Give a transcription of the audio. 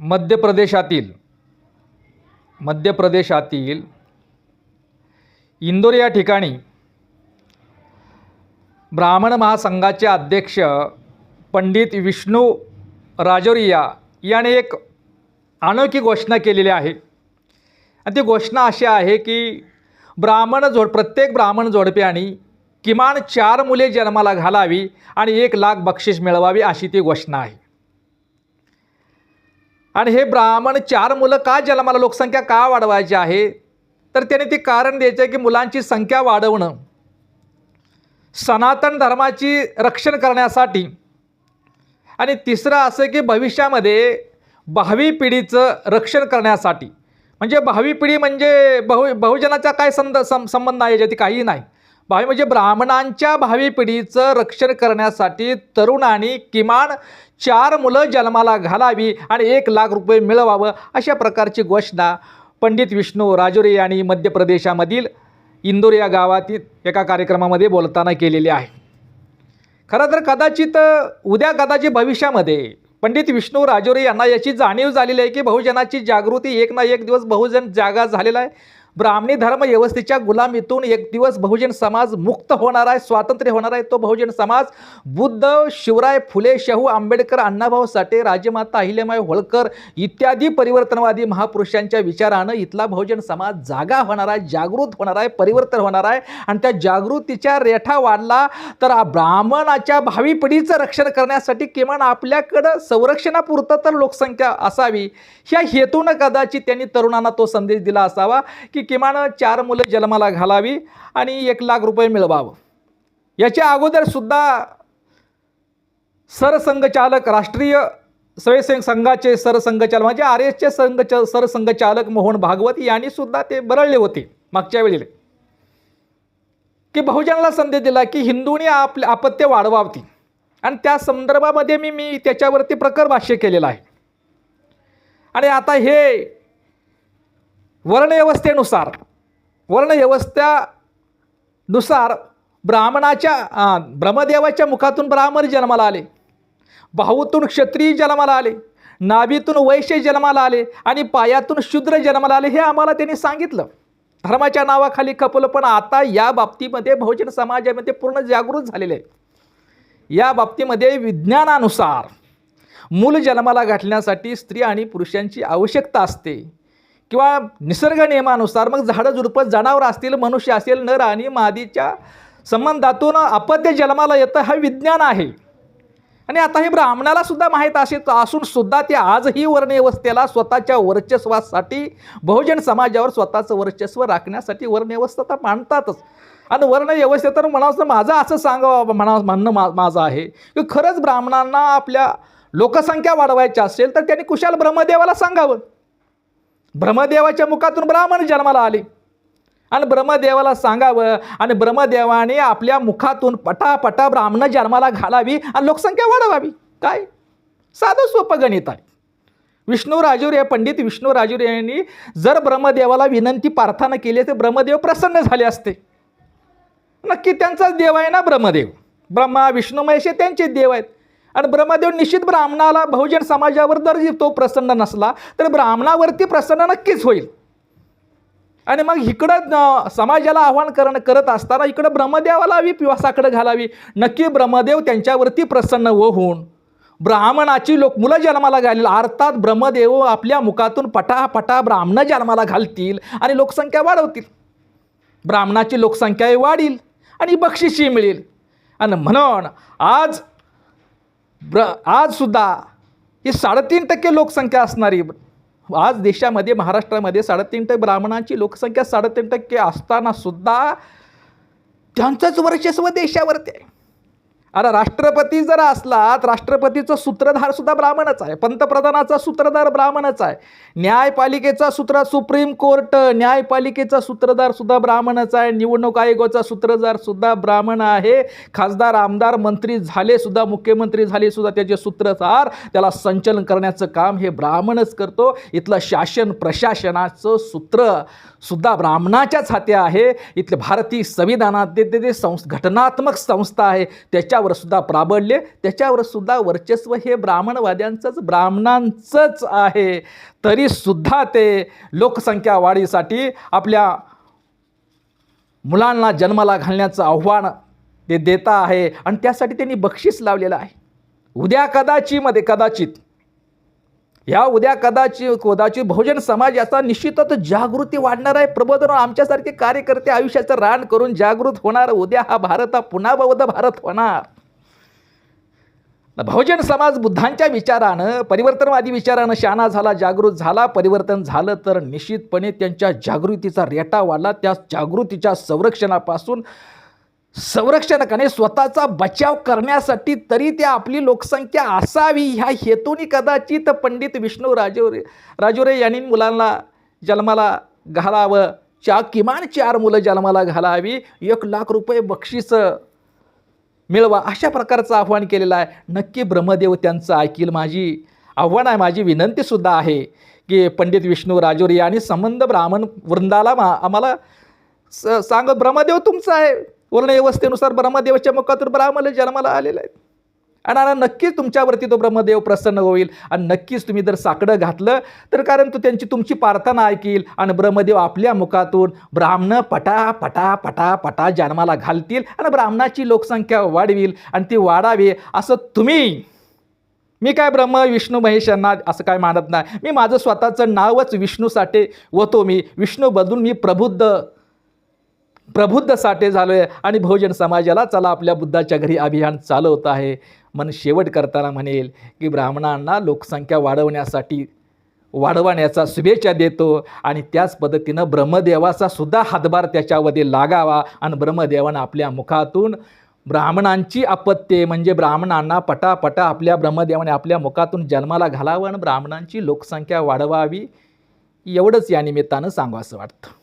मध्य प्रदेशातील मध्य प्रदेशातील इंदोर या ठिकाणी ब्राह्मण महासंघाचे अध्यक्ष पंडित विष्णू राजोरिया याने एक अनोखी घोषणा केलेली आहे. आणि ती घोषणा अशी आहे की ब्राह्मण जोड प्रत्येक ब्राह्मण जोडप्यानी किमान चार मुले जन्माला घालावी आणि एक लाख बक्षीस मिळवावी अशी ती घोषणा आहे. आणि हे ब्राह्मण चार मुलं का जन्माला लोकसंख्या का वाढवायची आहे? तर त्याने ते कारण द्यायचं आहे की मुलांची संख्या वाढवणं. सनातन धर्माची रक्षण करण्यासाठी. आणि तिसरं असं की भविष्यामध्ये भावी पिढीचं रक्षण करण्यासाठी. म्हणजे भावी पिढी म्हणजे बहु बहुजनाचा काय संद सं संबंध आहे याच्यात काही नाही. भावी म्हणजे ब्राह्मणांच्या भावी पिढीचं रक्षण करण्यासाठी तरुणांनी किमान चार मुलं जन्माला घालावी आणि एक लाख रुपये मिळवावं अशा प्रकारची घोषणा पंडित विष्णू राजुरे यांनी मध्य प्रदेशामधील इंदोर या गावातील एका कार्यक्रमामध्ये बोलताना केलेली आहे. खरं तर कदाचित उद्या कदाचित भविष्यामध्ये पंडित विष्णू राजोरे यांना याची जाणीव झालेली आहे की बहुजनाची जागृती एक ना एक दिवस बहुजन जागा झालेला आहे. ब्राह्मणी धर्म व्यवस्थेच्या गुलामीतून एक दिवस बहुजन समाज मुक्त होणार आहे स्वातंत्र्य होणार आहे. तो बहुजन समाज बुद्ध शिवराय फुले शाहू आंबेडकर अण्णाभाऊ साठे राजमाता अहिल्यामाई होळकर इत्यादी परिवर्तनवादी महापुरुषांच्या विचारानं इथला बहुजन समाज जागा होणार आहे जागृत होणार आहे परिवर्तन होणार आहे. आणि त्या जागृतीच्या रेठा वाढला तर ब्राह्मणाच्या भावी पिढीचं रक्षण करण्यासाठी किमान आपल्याकडं संरक्षणापुरतं तर लोकसंख्या असावी. ह्या हेतूनं कदाचित त्यांनी तरुणांना तो संदेश दिला असावा की किमान चार मुलं जन्माला घालावी आणि एक लाख रुपये मिळवावं. याच्या अगोदरसुद्धा सरसंघचालक राष्ट्रीय स्वयंसेवक संघाचे सरसंघचालक म्हणजे आर एसचे संघ सरसंघचालक मोहन भागवत यांनी सुद्धा ते बरळले होते मागच्या वेळेला. की बहुजनाला संदेश दिला की हिंदूंनी आपले आपत्य वाढवावती. आणि त्या संदर्भामध्ये मी मी त्याच्यावरती प्रकर भाष्य केलेलं आहे. आणि आता हे वर्णव्यवस्थेनुसार वर्णव्यवस्थेनुसार ब्राह्मणाच्या ब्रह्मदेवाच्या मुखातून ब्राह्मण जन्माला आले. भाऊतून क्षत्रिय जन्माला आले. नाभीतून वैश्य जन्माला आले आणि पायातून शूद्र जन्माला आले हे आम्हाला त्यांनी सांगितलं. धर्माच्या नावाखाली खपलं पण आता या बाबतीमध्ये बहुजन समाजामध्ये पूर्ण जागृत झालेले आहे. या बाबतीमध्ये विज्ञानानुसार मूल जन्माला गाठण्यासाठी स्त्री आणि पुरुषांची आवश्यकता असते. किंवा निसर्ग नियमानुसार मग झाडं झुडपं जनावरं असतील मनुष्य असेल नर आणि मादीच्या संबंधातून अपत्य जन्माला येतं हा विज्ञान आहे. आणि आता हे ब्राह्मणाला सुद्धा माहीत असेल असून सुद्धा ते आजही वर्णव्यवस्थेला स्वतःच्या वर्चस्वासाठी बहुजन समाजावर स्वतःचं वर्चस्व राखण्यासाठी वर्णव्यवस्था तर मांडतातच आणि वर्णव्यवस्थे तर म्हणावं माझं असं सांगावं म्हणा म्हणणं मा माझं आहे की खरंच ब्राह्मणांना आपल्या लोकसंख्या वाढवायची असेल तर त्यांनी कुशाल ब्रह्मदेवाला सांगावं. ब्रह्मदेवाच्या मुखातून ब्राह्मण जन्माला आले. आणि ब्रह्मदेवाला सांगावं आणि ब्रह्मदेवाने आपल्या मुखातून पटापटा ब्राह्मण जन्माला घालावी आणि लोकसंख्या वाढवावी. काय? साधं सोपं गणित आहे. विष्णू राजुरे पंडित विष्णू राजुरे यांनी जर ब्रह्मदेवाला विनंती प्रार्थना केली तर ब्रह्मदेव प्रसन्न झाले असते. नक्की त्यांचाच देव आहे ना ब्रह्मदेव. ब्रह्मा विष्णू महेश हे त्यांचे देव आहेत. आणि ब्रह्मदेव निश्चित ब्राह्मणाला बहुजन समाजावर जर तो प्रसन्न नसला तर ब्राह्मणावरती प्रसन्न नक्कीच होईल. आणि मग इकडं समाजाला आव्हान करणं करत असताना इकडं ब्रह्मदेवाला हवी पिवासाकडे घालावी. नक्की ब्रह्मदेव त्यांच्यावरती प्रसन्न होऊन ब्राह्मणाची लोक मुलं जन्माला घालील. अर्थात ब्रह्मदेव आपल्या मुखातून पटापटा ब्राह्मण जन्माला घालतील आणि लोकसंख्या वाढवतील. ब्राह्मणाची लोकसंख्याही वाढील आणि बक्षिशी मिळेल. आणि म्हणून आज ब्र आजसुद्धा ही साडेतीन टक्के लोकसंख्या असणारी आज देशामध्ये महाराष्ट्रामध्ये साडेतीन टक्के ब्राह्मणांची लोकसंख्या साडेतीन टक्के असतानासुद्धा त्यांचंच वर्चस्व देशावरती आहे. आता राष्ट्रपती जर असला तर राष्ट्रपतीचं सूत्रधार सुद्धा ब्राह्मणच आहे. पंतप्रधानाचा सूत्रधार ब्राह्मणच आहे. न्यायपालिकेचा सूत्र सुप्रीम कोर्ट न्यायपालिकेचा सूत्रधार सुद्धा ब्राह्मणच आहे. निवडणूक आयोगाचा सूत्रधार सुद्धा ब्राह्मण आहे. खासदार आमदार मंत्री झाले सुद्धा मुख्यमंत्री झाले सुद्धा त्याचे सूत्रधार. त्याला संचलन करण्याचं काम हे ब्राह्मणच करतो. इथलं शासन प्रशासनाचं सूत्र सुद्धा ब्राह्मणाच्याच हाती आहे. इथले भारतीय संविधानात ते ते संस घटनात्मक संस्था आहे त्याच्यावर त्याच्यावर सुद्धा प्राबडले त्याच्यावर सुद्धा वर्चस्व हे ब्राह्मणवाद्यांचंच ब्राह्मणांचंच आहे. तरीसुद्धा ते लोकसंख्या वाढीसाठी आपल्या मुलांना जन्माला घालण्याचं आव्हान ते देता आहे आणि त्यासाठी त्यांनी बक्षीस लावलेलं आहे. उद्या कदाचिमध्ये कदाचित या उद्या कदाचित कदाचित बहुजन समाज याचा निश्चितच जागृती वाढणार आहे. प्रबोधन आमच्यासारखे कार्यकर्ते आयुष्याचं रान करून जागृत होणार. उद्या हा भारत हा पुन्हा बौद्ध भारत होणार. बहुजन समाज बुद्धांच्या विचारानं परिवर्तनवादी विचारानं शाना झाला जागृत झाला परिवर्तन झालं तर निश्चितपणे त्यांच्या जागृतीचा रेटा वाढला त्या जागृतीच्या संरक्षणापासून संरक्षणकाने स्वतःचा बचाव करण्यासाठी तरी त्या आपली लोकसंख्या असावी ह्या हेतूने कदाचित पंडित विष्णू राजोरे राजोरे यांनी मुलांना जन्माला घालावं चा किमान चार मुलं जन्माला घालावी एक लाख रुपये बक्षीस मिळवा अशा प्रकारचं आव्हान केलेलं आहे. नक्की ब्रह्मदेव त्यांचं ऐकील माझी. आव्हान आहे माझी विनंतीसुद्धा आहे की पंडित विष्णू राजोरी यांनी संबंध ब्राह्मण वृंदाला मा आम्हाला स सांग ब्रह्मदेव तुमचा आहे. वर्णव्यवस्थेनुसार ब्रह्मदेवाच्या मुखातून ब्राह्मण जन्माला आलेला आहे आणि आता नक्कीच तुमच्यावरती तो ब्रह्मदेव प्रसन्न होईल. आणि नक्कीच तुम्ही जर साकडं घातलं तर कारण तो त्यांची तुमची प्रार्थना ऐकील आणि ब्रह्मदेव आपल्या मुखातून ब्राह्मण पटा पटा पटा पटा जन्माला घालतील आणि ब्राह्मणाची लोकसंख्या वाढवील आणि ती वाढावी असं तुम्ही. मी काय ब्रह्म विष्णू महेश यांना असं काय मानत नाही. मी माझं स्वतःचं नावच विष्णूसाठी होतो मी. विष्णू बदलून मी प्रबुद्ध प्रबुद्ध साठे झालो आहे आणि बहुजन समाजाला चला आपल्या बुद्धाच्या घरी अभियान चालवत आहे. मन शेवट करताना म्हणेल की ब्राह्मणांना लोकसंख्या वाढवण्यासाठी वाढवण्याचा शुभेच्छा देतो आणि त्याच पद्धतीनं ब्रह्मदेवाचा सुद्धा हातभार त्याच्यामध्ये लागावा आणि ब्रह्मदेवानं आपल्या मुखातून ब्राह्मणांची अपत्ये म्हणजे ब्राह्मणांना पटापटा आपल्या ब्रह्मदेवाने आपल्या मुखातून जन्माला घालावं आणि ब्राह्मणांची लोकसंख्या वाढवावी एवढंच या निमित्तानं सांगावं असं वाटतं.